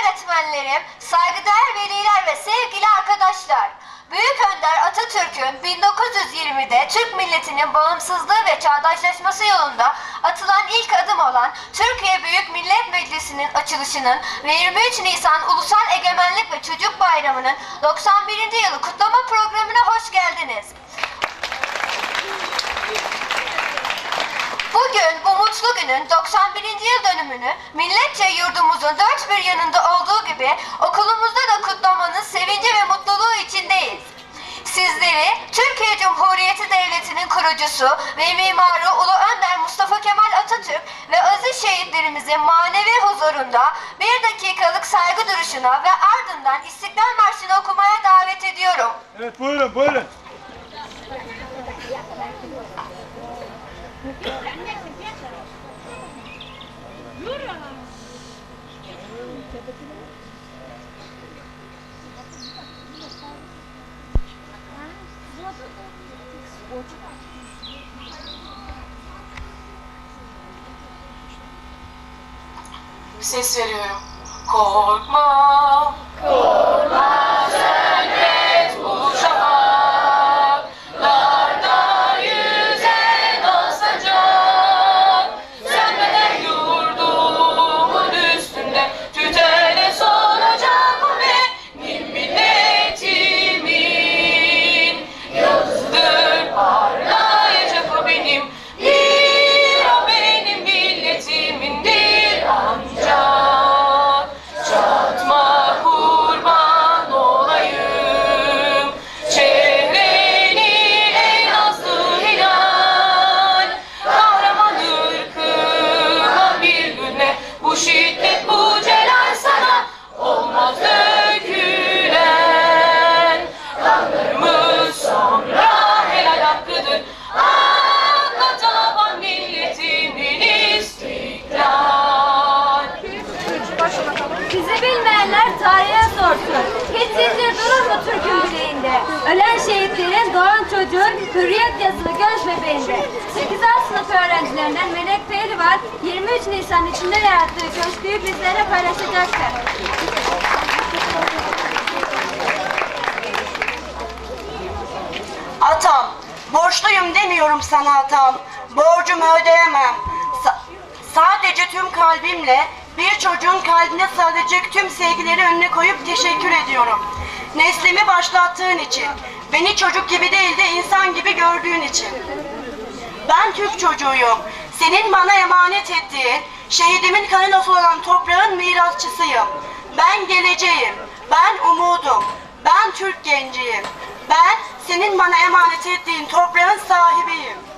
öğretmenlerim, saygıdeğer veliler ve sevgili arkadaşlar. Büyük Önder Atatürk'ün 1920'de Türk milletinin bağımsızlığı ve çağdaşlaşması yolunda atılan ilk adım olan Türkiye Büyük Millet Meclisi'nin açılışının ve 23 Nisan Ulusal Egemenlik ve Çocuk Bayramı'nın 91. yılı kutlama programına hoş geldiniz. Mutlu günün 91. yıl dönümünü milletçe yurdumuzun dört bir yanında olduğu gibi okulumuzda da kutlamanın sevinci ve mutluluğu içindeyiz. Sizleri Türkiye Cumhuriyeti Devleti'nin kurucusu ve mimarı Ulu Önder Mustafa Kemal Atatürk ve aziz şehitlerimizin manevi huzurunda bir dakikalık saygı duruşuna ve ardından İstiklal Marşı'nı okumaya davet ediyorum. Evet buyurun buyurun. Ses veriyorum. Korkma Ölen şehitlerin, doğan çocuğun hürriyet yazılı göz bebeğinde. 8. sınıf öğrencilerinden Melek Pehlivan 23 Nisan içinde yarattığı coşkuyu bizlere paylaşacaktır. Atam, borçluyum demiyorum sana atam. Borcumu ödeyemem. Sa- sadece tüm kalbimle bir çocuğun kalbine sığacak tüm sevgileri önüne koyup teşekkür ediyorum. Neslimi başlattığın için, beni çocuk gibi değil de insan gibi gördüğün için. Ben Türk çocuğuyum. Senin bana emanet ettiğin, şehidimin kanına sulanan toprağın mirasçısıyım. Ben geleceğim. Ben umudum. Ben Türk genciyim. Ben senin bana emanet ettiğin toprağın sahibiyim.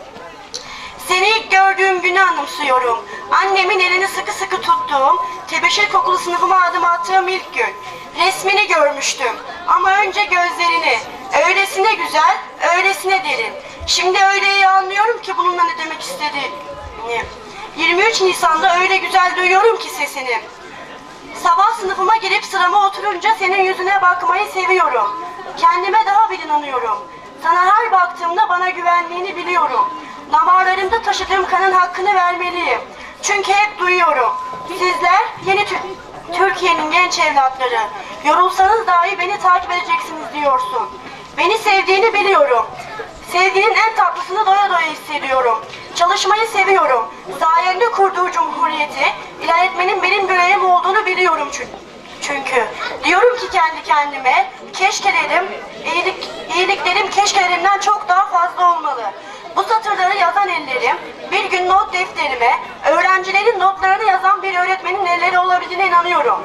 Seni ilk gördüğüm günü anımsıyorum. Annemin elini sıkı sıkı tuttuğum, tebeşir kokulu sınıfıma adım attığım ilk gün. Resmini görmüştüm ama önce gözlerini. Öylesine güzel, öylesine derin. Şimdi öyle iyi anlıyorum ki bununla ne demek istediğini. 23 Nisan'da öyle güzel duyuyorum ki sesini. Sabah sınıfıma girip sırama oturunca senin yüzüne bakmayı seviyorum. Kendime daha bir inanıyorum. Sana her baktığımda bana güvendiğini biliyorum. Damarlarımda taşıdığım kanın hakkını vermeliyim. Çünkü hep duyuyorum. Sizler yeni Tü- Türkiye'nin genç evlatları. Yorulsanız dahi beni takip edeceksiniz diyorsun. Beni sevdiğini biliyorum. Sevginin en tatlısını doya doya hissediyorum. Çalışmayı seviyorum. Sayende kurduğu cumhuriyeti ilerletmenin benim görevim olduğunu biliyorum çünkü. Çünkü diyorum ki kendi kendime keşkelerim, iyilik, iyiliklerim keşkelerimden çok daha fazla olmalı. Bu satırları yazan ellerim bir gün not defterime öğrencilerin notlarını yazan bir öğretmenin elleri olabildiğine inanıyorum.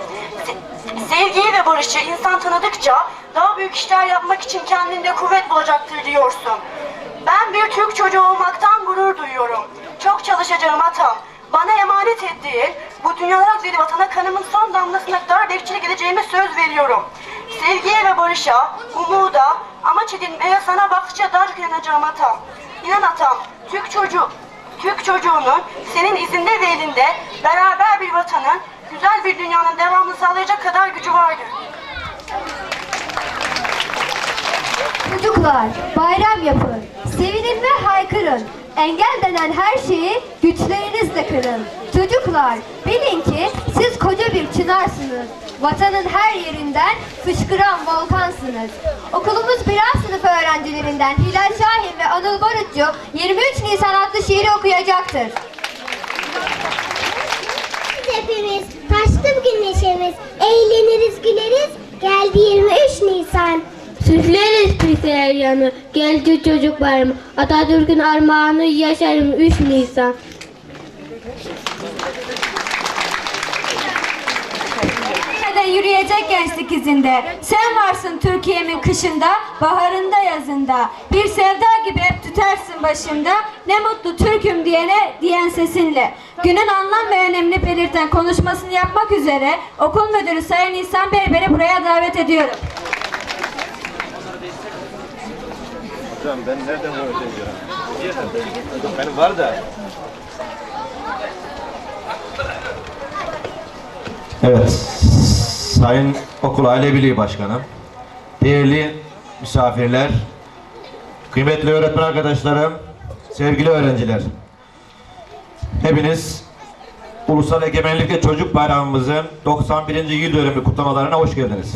Se- Sevgiyi ve barışı insan tanıdıkça daha büyük işler yapmak için kendinde kuvvet bulacaktır diyorsun. Ben bir Türk çocuğu olmaktan gurur duyuyorum. Çok çalışacağım atam. Bana emanet ettiğin bu dünyalar güzeli vatana kanımın son damlasına kadar bekçilik edeceğime söz veriyorum. Sevgiye ve barışa, umuda, amaç edinmeye sana baktıkça daha çok inanacağım atam. İnan atam, Türk çocuğu, Türk çocuğunun senin izinde ve elinde beraber bir vatanın, güzel bir dünyanın devamını sağlayacak kadar gücü vardır. Çocuklar bayram yapın, sevinin ve haykırın. Engel denen her şeyi güçlerinizle kırın. Çocuklar bilin ki siz koca bir çınarsınız. Vatanın her yerinden fışkıran volkansınız. Okulumuz birer sınıf öğrencilerinden Hilal Şahin ve Anıl Barutçu 23 Nisan adlı şiiri okuyacaktır. Hepimiz taştı bugün neşemiz, eğleniriz güleriz, geldi 23 Nisan. Süsleriz bize yanı, geldi çocuklarım. Atatürk'ün armağanı yaşarım 3 Nisan. Yürüyecek gençlik izinde. Sen varsın Türkiye'min kışında, baharında yazında. Bir sevda gibi hep tütersin başımda. Ne mutlu Türk'üm diyene diyen sesinle. Günün anlam ve önemini belirten konuşmasını yapmak üzere okul müdürü Sayın İhsan Berber'i buraya davet ediyorum. Hocam ben nereden öğreneceğim? Benim var da. Evet. Sayın Okul Aile Birliği Başkanım, değerli misafirler, kıymetli öğretmen arkadaşlarım, sevgili öğrenciler. Hepiniz Ulusal Egemenlik ve Çocuk Bayramımızın 91. yıl dönümü kutlamalarına hoş geldiniz.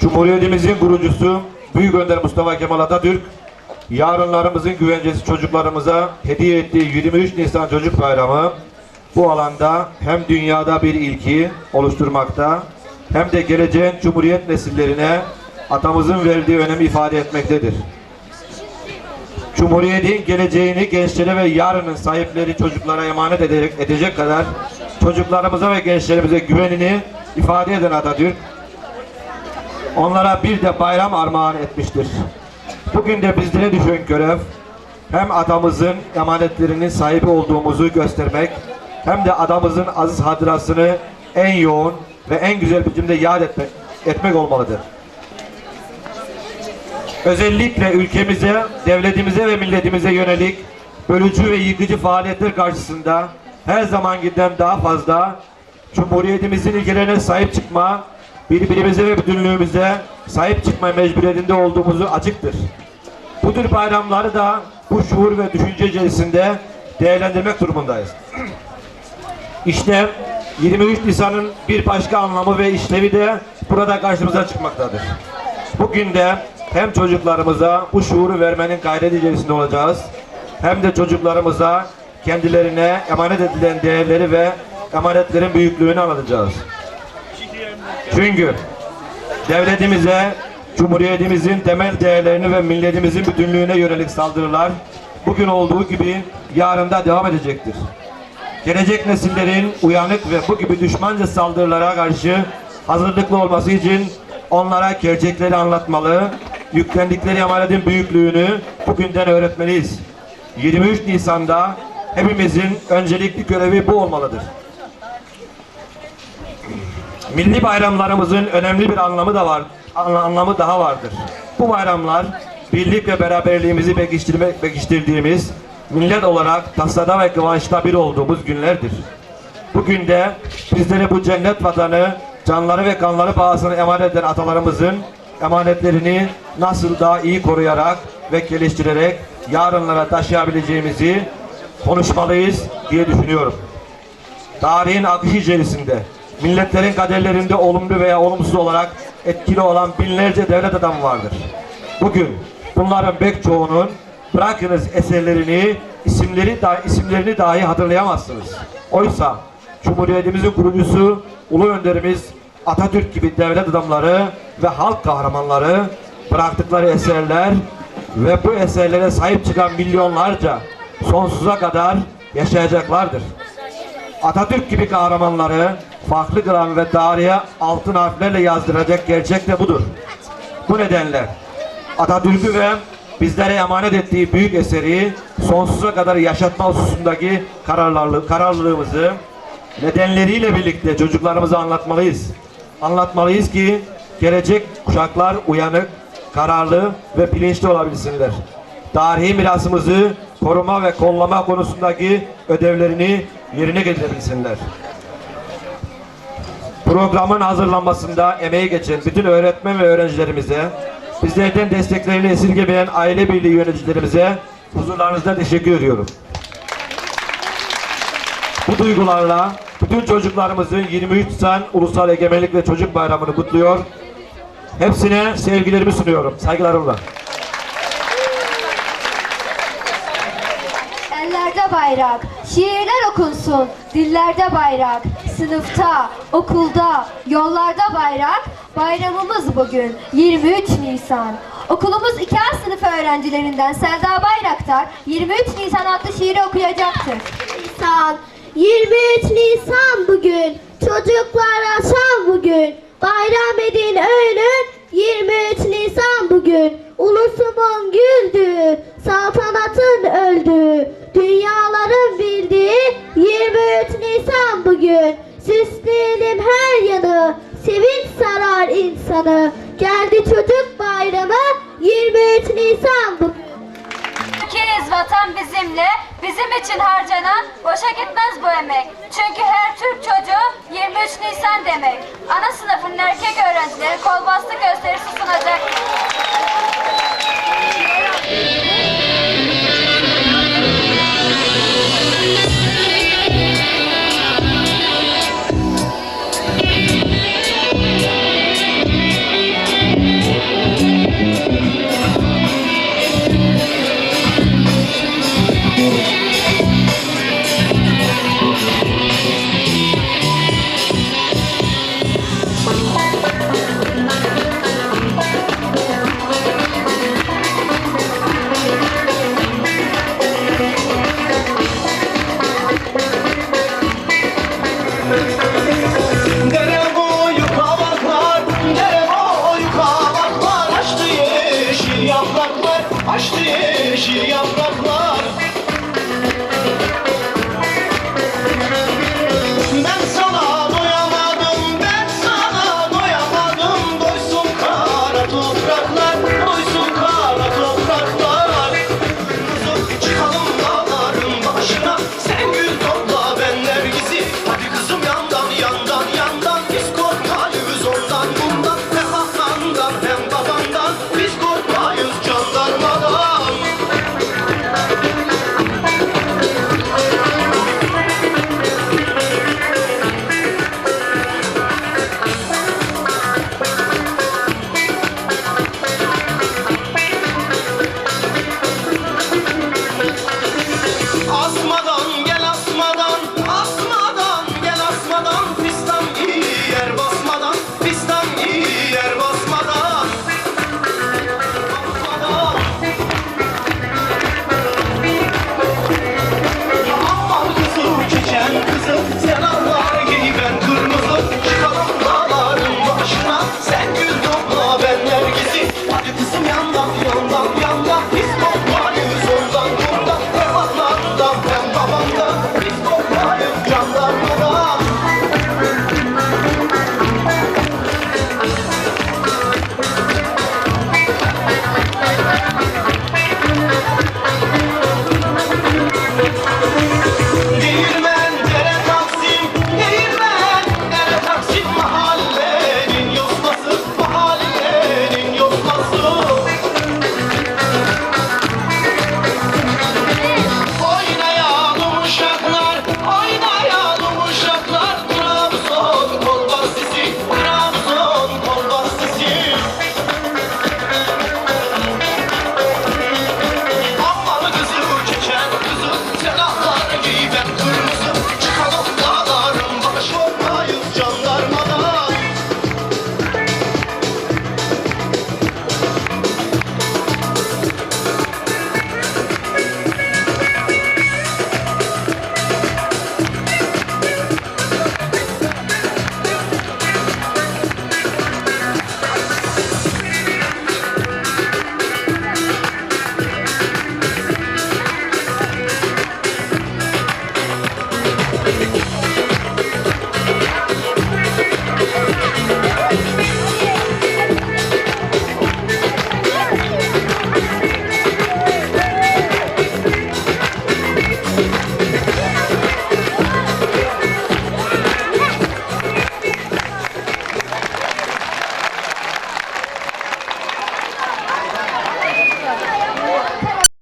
Cumhuriyetimizin kurucusu Büyük Önder Mustafa Kemal Atatürk, yarınlarımızın güvencesi çocuklarımıza hediye ettiği 23 Nisan Çocuk Bayramı bu alanda hem dünyada bir ilki oluşturmakta hem de geleceğin Cumhuriyet nesillerine atamızın verdiği önemi ifade etmektedir. Cumhuriyetin geleceğini gençlere ve yarının sahipleri çocuklara emanet ederek edecek kadar çocuklarımıza ve gençlerimize güvenini ifade eden Atatürk, onlara bir de bayram armağan etmiştir. Bugün de bizlere düşen görev hem atamızın emanetlerinin sahibi olduğumuzu göstermek hem de adamızın aziz hatırasını en yoğun ve en güzel biçimde yad etmek, etmek olmalıdır. Özellikle ülkemize, devletimize ve milletimize yönelik bölücü ve yıkıcı faaliyetler karşısında her zamankinden daha fazla Cumhuriyetimizin ilkelerine sahip çıkma, birbirimize ve bütünlüğümüze sahip çıkma mecburiyetinde olduğumuzu açıktır. Bu tür bayramları da bu şuur ve düşünce içerisinde değerlendirmek durumundayız. İşte 23 Nisan'ın bir başka anlamı ve işlevi de burada karşımıza çıkmaktadır. Bugün de hem çocuklarımıza bu şuuru vermenin gayreti içerisinde olacağız, hem de çocuklarımıza kendilerine emanet edilen değerleri ve emanetlerin büyüklüğünü anlatacağız. Çünkü devletimize, cumhuriyetimizin temel değerlerini ve milletimizin bütünlüğüne yönelik saldırılar bugün olduğu gibi yarın da devam edecektir. Gelecek nesillerin uyanık ve bu gibi düşmanca saldırılara karşı hazırlıklı olması için onlara gerçekleri anlatmalı, yüklendikleri emanetin büyüklüğünü bugünden öğretmeliyiz. 23 Nisan'da hepimizin öncelikli görevi bu olmalıdır. Milli bayramlarımızın önemli bir anlamı da var, anlamı daha vardır. Bu bayramlar birlik ve beraberliğimizi pekiştirme, pekiştirdiğimiz, millet olarak tasada ve kıvançta bir olduğumuz günlerdir. Bugün de bizlere bu cennet vatanı, canları ve kanları pahasına emanet eden atalarımızın emanetlerini nasıl daha iyi koruyarak ve geliştirerek yarınlara taşıyabileceğimizi konuşmalıyız diye düşünüyorum. Tarihin akışı içerisinde milletlerin kaderlerinde olumlu veya olumsuz olarak etkili olan binlerce devlet adamı vardır. Bugün bunların pek çoğunun bırakınız eserlerini, isimleri da, isimlerini dahi hatırlayamazsınız. Oysa Cumhuriyetimizin kurucusu Ulu Önderimiz Atatürk gibi devlet adamları ve halk kahramanları bıraktıkları eserler ve bu eserlere sahip çıkan milyonlarca sonsuza kadar yaşayacaklardır. Atatürk gibi kahramanları farklı kılan ve tarihe altın harflerle yazdıracak gerçek de budur. Bu nedenle Atatürk'ü ve bizlere emanet ettiği büyük eseri sonsuza kadar yaşatma hususundaki kararlılığı, kararlılığımızı nedenleriyle birlikte çocuklarımıza anlatmalıyız. Anlatmalıyız ki gelecek kuşaklar uyanık, kararlı ve bilinçli olabilsinler. Tarihi mirasımızı koruma ve kollama konusundaki ödevlerini yerine getirebilsinler. Programın hazırlanmasında emeği geçen bütün öğretmen ve öğrencilerimize bizlerden desteklerini esirgemeyen aile birliği yöneticilerimize huzurlarınızda teşekkür ediyorum. Bu duygularla bütün çocuklarımızın 23 Nisan Ulusal Egemenlik ve Çocuk Bayramı'nı kutluyor. Hepsine sevgilerimi sunuyorum. Saygılarımla. Ellerde bayrak, şiirler okunsun, dillerde bayrak, sınıfta, okulda, yollarda bayrak, bayramımız bugün 23 Nisan. Okulumuz 2 A sınıfı öğrencilerinden Selda Bayraktar 23 Nisan adlı şiiri okuyacaktır. Nisan 23 Nisan bugün. Çocuklara şan bugün. Bayram edin öğünün 23 Nisan bugün. Ulusumun güldüğü Saltanatın öldüğü Dünyaların bildiği 23 Nisan bugün Süsleyelim her yanı Sevinç sarar insanı Geldi çocuk bayramı 23 Nisan bugün Ülkeyiz vatan bizimle, bizim için harcanan boşa gitmez bu emek. Çünkü her Türk çocuğu 23 Nisan demek. Ana sınıfının erkek öğrencileri kol bastı gösterisi sunacak.